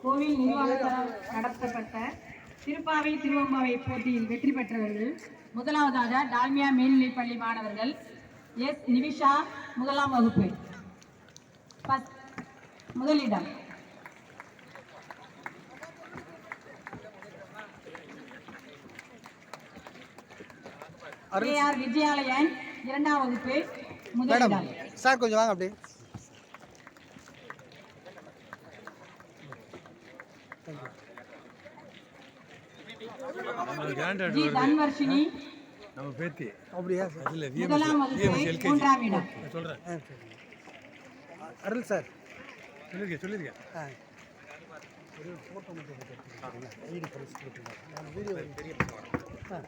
கோவில் நிர்வாகத்தால் நடத்தப்பட்ட திருப்பாவை திருவம்பாவை போட்டியில் வெற்றி பெற்றவர்கள் முதலாவதாக டால்மியா மேல்நிலைப் பள்ளி மாணவர்கள் எஸ். நிவிஷா முதலாம் வகுப்பு. முதலிடம். கே. ஆர். விஜயாலயன் இரண்டாம் வகுப்பு முதலிடம். சார் கொஞ்சம் வாங்க அப்படியே நம்ம கிராண்டட் ஜி தன்வர்ஷினி. நம்ம பேத்தி. அப்படியா? சார் இல்ல முதலாம் வகுப்பு மூன்றாம் இடம். சரி. அருள் சார். சொல்லிருக்கேன் சொல்லிருக்கேன். ஆ. ஒரு ஃபோட்டோ மட்டும் எடுத்து எடுத்துக்கிட்டீங்களா? ஈடு பரிசு கொடுத்துருங்க நான் வீடியோ ஆ.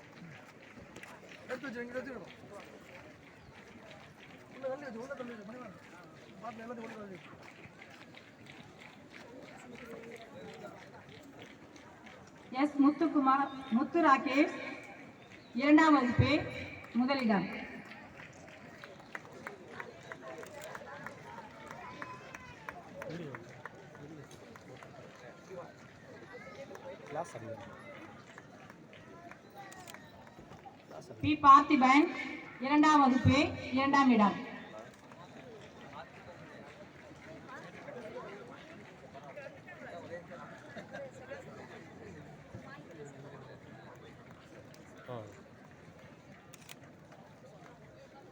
எடுத்து வச்சு இங்கே வச்சுக்கணும் உள்ள தள்ளி வச்சு உள்ள தள்ளி வச்சு பண்ணி வாங்க மாட்டில் எல்லாத்தையும் உள்ள தள்ளி வச்சு. எஸ் முத்துக்குமார் முத்து ராகேஷ். இரண்டாம் வகுப்பு முதலிடம். பி. பார்த்திபன் இரண்டாம் வகுப்பு இரண்டாம் இடம்.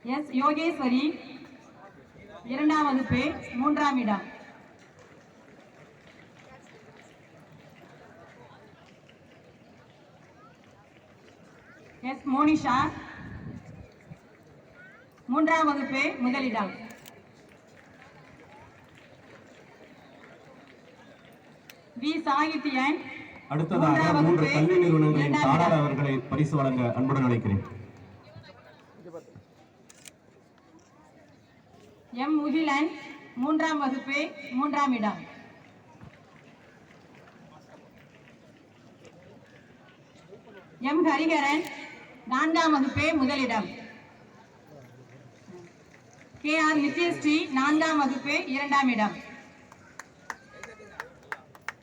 எஸ் யோகேஸ்வரி இரண்டாம் வகுப்பு மூன்றாம் இடம். எஸ் மோனிஷா மூன்றாம் வகுப்பு முதலிடம் வி சாகித்யன். அடுத்ததாக மூன்று கல்வி நிறுவனங்களின் தாராள. அவர்களை பரிசு வழங்க அன்புடன் அழைக்கிறேன். எம் முகிலன் மூன்றாம் வகுப்பு மூன்றாம் இடம். எம் ஹரிஹரன் நான்காம் வகுப்பு முதலிடம். கே ஆர் நித்யஸ்ரீ நான்காம் வகுப்பு இரண்டாம் இடம்.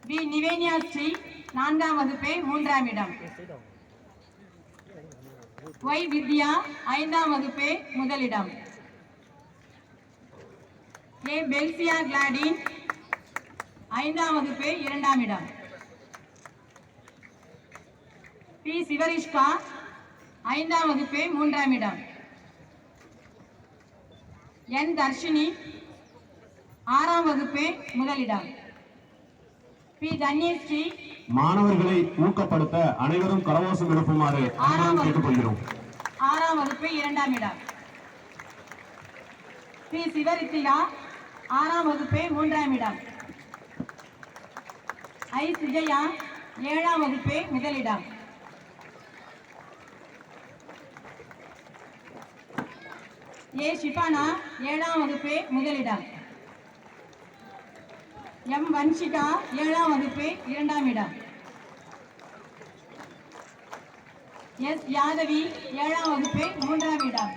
பி நிவேனியா ஸ்ரீ நான்காம் வகுப்பு மூன்றாம் இடம். ஒய் வித்யா ஐந்தாம் வகுப்பு முதலிடம். ஏ பெல்சியா கிளாடின் ஐந்தாம் வகுப்பு இரண்டாம் இடம். பி சிவரிஷ்கா ஐந்தாம் வகுப்பு மூன்றாம் இடம். என் தர்ஷினி ஆறாம் வகுப்பு முதலிடம் பி தன்யஸ்ரீ மாணவர்களை ஊக்கப்படுத்த அனைவரும் கரவோசம் எழுப்புமாறு அன்புடன் கேட்டுக்கொள்கிறோம். ஆறாம் வகுப்பு இரண்டாம் இடம். பி சிவரித்திகா ஆறாம் வகுப்பு மூன்றாம் இடம். ஐ. சுஜயா ஏழாம் வகுப்பு முதலிடம். ஏ. ஷிபானா ஏழாம் வகுப்பு முதலிடம். எம். வன்ஷிகா ஏழாம் வகுப்பு இரண்டாம் இடம். எஸ். யாதவி ஏழாம் வகுப்பு மூன்றாம் இடம்.